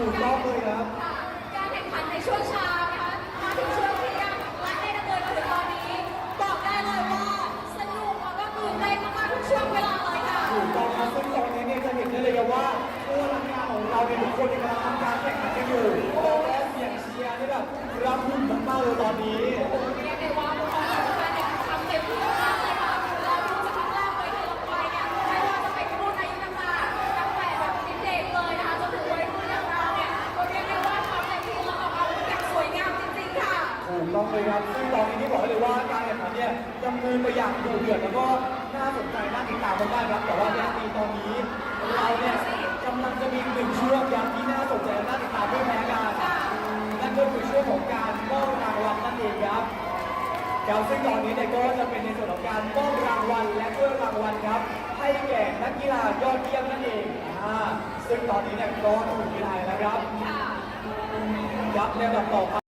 ถูกต้องเลยครับค่ะการแข่งขันในช่วงเช้านะคะมาถึงช่วงเที่ยงและได้ดำเนินมาถึงตอนนี้ บอกได้เลยว่าสนุกแล้วก็ตื่นเต้นมากๆทุกช่วงเวลาเลยค่ะ ถูกต้องครับซึ่งตอนนี้เนี่ยจะเห็นได้เลยครับว่าตัวนักงานของเราเนี่ยทุกคนเนี่ยกำลังทำการแข่งขันกันอยู่โอ้และเสียงเชียร์นี่แบบรับหุ่นมากๆเลยตอนนี้ กต้องเลยครับซึ่งตอนนี้นี่บอกได้เลยว่าการแข่งขันเนี่ยดำเนินไปอย่างดุเดือดแล้วก็น่าสนใจน่าติดตามมากๆครับแต่ว่าในปีตอนนี้เราเนี่ยกำลังจะมีหนึ่งช่วงอย่างที่น่าสนใจและน่าติดตามไม่แพ้กันนั่นก็คือช่วงของการมอบรางวัลนั่นเองครับครับซึ่งตอนนี้เนี่ยก็จะเป็นในส่วนของการมอบรางวัลและถ้วยรางวัลครับ ให้แก่นักกีฬายอดเยี่ยมนั่นเองอ่าซึ่งตอนนี้เนี่ยก็ถึงเวลาแล้วครับค่ะยับในลำดับต่อไป